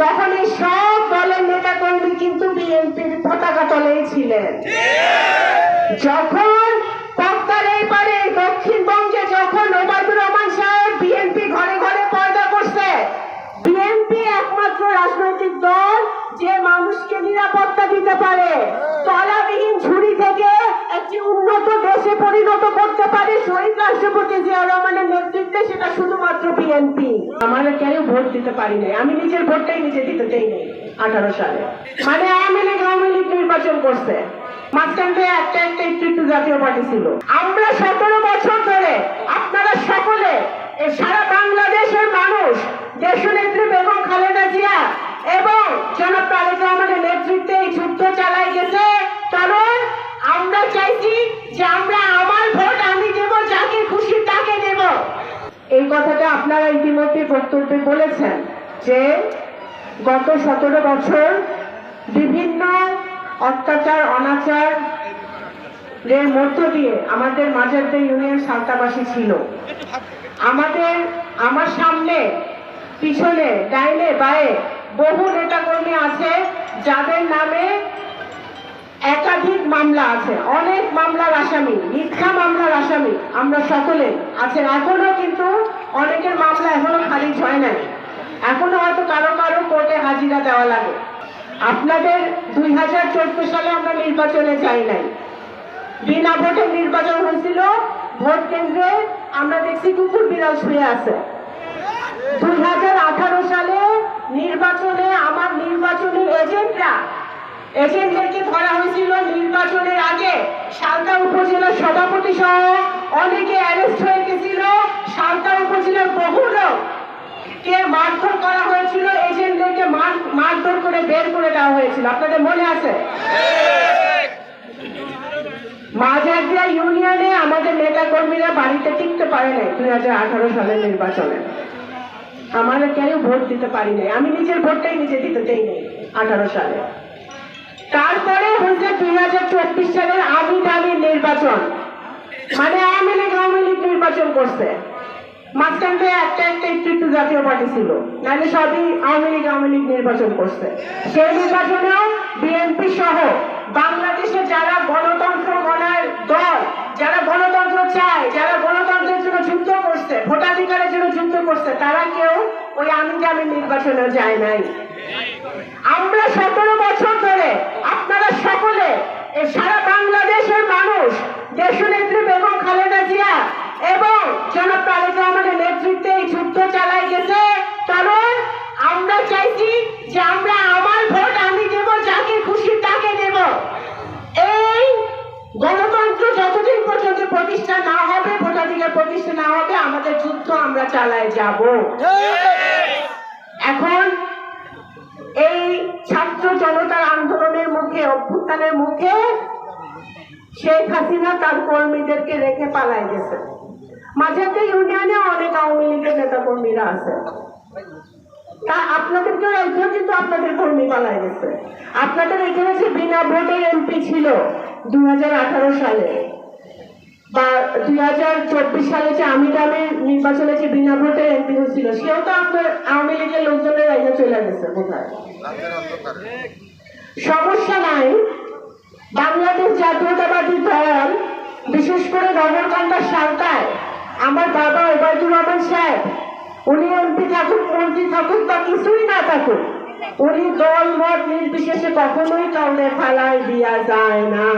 তখন এই সব দলের নেতা কর্মী কিন্তু বিএনপির পতাকা তলেই ছিলেন। যখন দক্ষিণবঙ্গে যখন ওবায়দুর রহমান সাহেব বিএনপি ঘরে ঘরে করছে, বিএনপি একমাত্র রাজনৈতিক দল যে মানুষকে নিরাপত্তা দিতে পারে। তলাবিহীন ঝুড়ি থেকে একটি উন্নত দেশে পরিণত করতে পারে শহীদ রাষ্ট্রপতি জিয়া রহমানের নেতৃত্বে, সেটা শুধুমাত্র বিএনপি আমার কেন ভোট দিতে পারি নাই। আমি নিজের ভোটটাই নিজে দিতে চাই নাই আঠারো সালে। মানে আওয়ামী লীগ আওয়ামী লীগ নির্বাচন করছে। একটা একটা একটু জাতীয় পার্টি ছিল। আমরা সতেরো বছর ধরে আপনারা সকলে সারা বাংলাদেশের মানুষ, দেশনেত্রী বেগম খালেদা জিয়া এবং জনাব তারেক নেতৃত্বে এই যুদ্ধ চালাই গেছে। কারণ আমরা চাইছি যে আমরা আমার ভোট আমি দেব যাকে খুশি তাকে দেব এই কথাটা আপনারা ইতিমধ্যে বক্তব্যে বলেছেন যে গত সতেরো বছর বিভিন্ন অত্যাচার, অনাচার এর মধ্য দিয়ে আমাদের মাঝারদের ইউনিয়ন সালতাবাসী ছিল। আমাদের, আমার সামনে, পিছনে, ডাইনে, বায়ে বহু নেতাকর্মী আছে যাদের নামে একাধিক মামলা আছে। অনেক মামলার আসামি মিথ্যা আমরা সকলে আছেন। এখনও কিন্তু অনেকের মামলা এখনও খারিজ হয় নাই। এখনও হয়তো কারও কারও কোর্টে হাজিরা দেওয়া লাগে। আপনাদের দুই হাজার চোদ্দ সালে আমরা নির্বাচনে যাই নাই। বিনা ভোটে নির্বাচন হয়েছিল, ভোট কেন্দ্রে আমরা দেখছি কুকুর বিড়াল শুয়ে আছে। দুই হাজার আঠারো সালে নির্বাচনে আমার নির্বাচনী এজেন্টরা, এজেন্টদেরকে ধরা হয়েছিল নির্বাচনের আগে সালতা উপজেলার সভাপতি সহ অনেকে অ্যারেস্ট হয়ে গেছিল সালতা উপজেলার বহু লোক। কে মারধর করা হয়েছিল, এজেন্টদেরকে মার- মারধর করে বের করে দেওয়া হয়েছিল। আপনাদের মনে আছে? মাঝারদিয়া ইউনিয়নে আমাদের নেতা কর্মীরা বাড়িতে টিকতে পারে নাই দুই হাজার আঠারো সালের নির্বাচনে। আমরা কেন ভোট দিতে পারি নাই। আমি নিজের ভোটটাই নিজে দিতে চাই নাই আঠারো সালে। তারপরে হচ্ছে দুই হাজার চব্বিশ সালের আমি দামি নির্বাচন। মানে আওয়ামী লীগ আওয়ামী লীগ নির্বাচন করছে। মাঝখান একটা একটা একটু জাতীয় পার্টি ছিল। নাহলে সবই আওয়ামী লীগ আওয়ামী লীগ নির্বাচন করছে। সেই নির্বাচনেও বিএনপি সহ বাংলাদেশে যারা গণতন্ত্র গণার দল, যারা গণতন্ত্র চায়, যারা গণতন্ত্রের জন্য যুদ্ধ করছে, ভোটাধিকারের জন্য যুদ্ধ করছে, তারা কেউ ওই আমি জামি নির্বাচনে যায় নাই। আমরা সতেরো বছর ধরে আপনারা সকলে সারা বাংলাদেশের মানুষ দেশনেত্রী বেগম খালেদা জিয়া এবং জনাব তারেক নেতৃত্বে এই যুদ্ধ চালাই গেছে। কারণ আমরা চাইছি যে আমরা আমার ভোট আমি দেব, যাকে খুশি তাকে দেব। এই গণতন্ত্র যতদিন পর্যন্ত প্রতিষ্ঠা না হবে, ভোটাধিকার প্রতিষ্ঠা না হবে, আমাদের যুদ্ধ আমরা চালাই যাব। এখন এই ছাত্র জনতার আন্দোলনের মুখে, অভ্যুত্থানের মুখে শেখ হাসিনা তার কর্মীদেরকে রেখে পালাই গেছে। মাঝাতে ইউনিয়নে অনেক আওয়ামী লীগের নেতা কর্মীরা আছে। তা আপনাদেরকেও একজন কিন্তু আপনাদের কর্মী গেছে। আপনাদের এখানে যে বিনা ভোটের এমপি ছিল দুই সালে বা দুই হাজার চব্বিশ সালে যে আমি গ্রামের নির্বাচনে যে বিনা ভোটে এমপি হয়েছিল সেও তো আপনার আওয়ামী লীগের লোকজনের চলে গেছে বোধহয় সমস্যা নাই বাংলাদেশ জাতীয়তাবাদী দল, বিশেষ করে নগরকান্দার সরকার আমার বাবা ওবায়দুর রহমান সাহেব, উনি এমপি থাকুক, মন্ত্রী থাকুক বা কিছুই না থাকুক, উনি দল মত নির্বিশেষে কখনোই কাউকে ফালাই দিয়া যায় না।